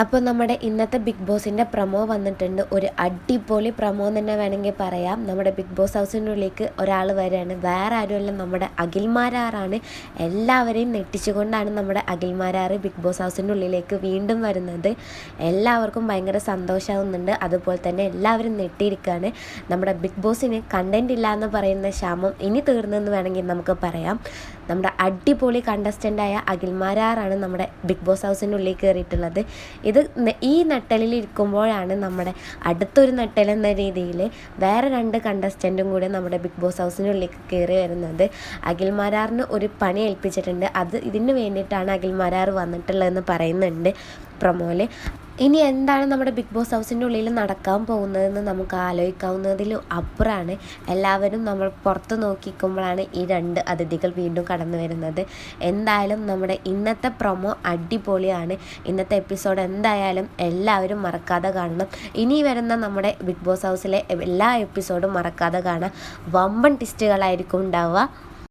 അപ്പോൾ നമ്മുടെ ഇന്നത്തെ ബിഗ് ബോസിന്റെ പ്രമോ വന്നിട്ടുണ്ട്. ഒരു അടിപൊളി പ്രമോ തന്നെ വേണമെങ്കിൽ പറയാം. നമ്മുടെ ബിഗ് ബോസ് ഹൗസിനുള്ളിലേക്ക് ഒരാൾ വരികയാണ്. വേറെ ആരുമല്ല നമ്മുടെ അഖിൽമാരാറാണ് എല്ലാവരെയും നെട്ടിച്ചുകൊണ്ടാണ് നമ്മുടെ അഖിൽമാരാറ് ബിഗ് ബോസ് ഹൗസിന്റെ ഉള്ളിലേക്ക് വീണ്ടും വരുന്നത്. എല്ലാവർക്കും ഭയങ്കര സന്തോഷമാവുന്നുണ്ട്. അതുപോലെ തന്നെ എല്ലാവരും നെട്ടിയിരിക്കുകയാണ് നമ്മുടെ ബിഗ് ബോസിന് കണ്ടന്റ് ഇല്ല എന്ന് പറയുന്ന ക്ഷാമം ഇനി തീർന്നെന്ന് വേണമെങ്കിൽ നമുക്ക് പറയാം. നമ്മുടെ അടിപൊളി കണ്ടസ്റ്റന്റായ അഖിൽമാരാറാണ് നമ്മുടെ ബിഗ് ബോസ് ഹൗസിന്റെ ഉള്ളിൽ കയറിയിട്ടുള്ളത്. ഇത് ഈ നട്ടലിൽ ഇരിക്കുമ്പോഴാണ് നമ്മുടെ അടുത്തൊരു നട്ടൽ എന്ന രീതിയിൽ വേറെ രണ്ട് കണ്ടസ്റ്റന്റും കൂടെ നമ്മുടെ ബിഗ് ബോസ് ഹൗസിനുള്ളിലേക്ക് കയറി വരുന്നത്. അഖിൽമാരാറിന് ഒരു പണി ഏൽപ്പിച്ചിട്ടുണ്ട്. അത് ഇതിന് വേണ്ടിയിട്ടാണ് അഖിൽമാരാർ വന്നിട്ടുള്ളതെന്ന് പറയുന്നുണ്ട്. പ്രൊമോയിൽ ഇനി എന്താണ് നമ്മുടെ ബിഗ് ബോസ് ഹൗസിന്റെ ഉള്ളിൽ നടക്കാൻ പോകുന്നതെന്ന് നമുക്ക് ആലോചിക്കാവുന്നതിൽ അപ്പുറമാണ് എല്ലാവരും നമ്മൾ പുറത്ത് നോക്കിക്കുമ്പോഴാണ് ഈ രണ്ട് അതിഥികൾ വീണ്ടും കടന്നു വരുന്നത്. എന്തായാലും നമ്മുടെ ഇന്നത്തെ പ്രൊമോ അടിപൊളിയാണ്. ഇന്നത്തെ എപ്പിസോഡ് എന്തായാലും എല്ലാവരും മറക്കാതെ കാണണം. ഇനി വരുന്ന നമ്മുടെ ബിഗ് ബോസ് ഹൗസിലെ എല്ലാ എപ്പിസോഡും മറക്കാതെ കാണാം. വമ്പൻ ടിസ്റ്റുകളായിരിക്കും ഉണ്ടാവുക.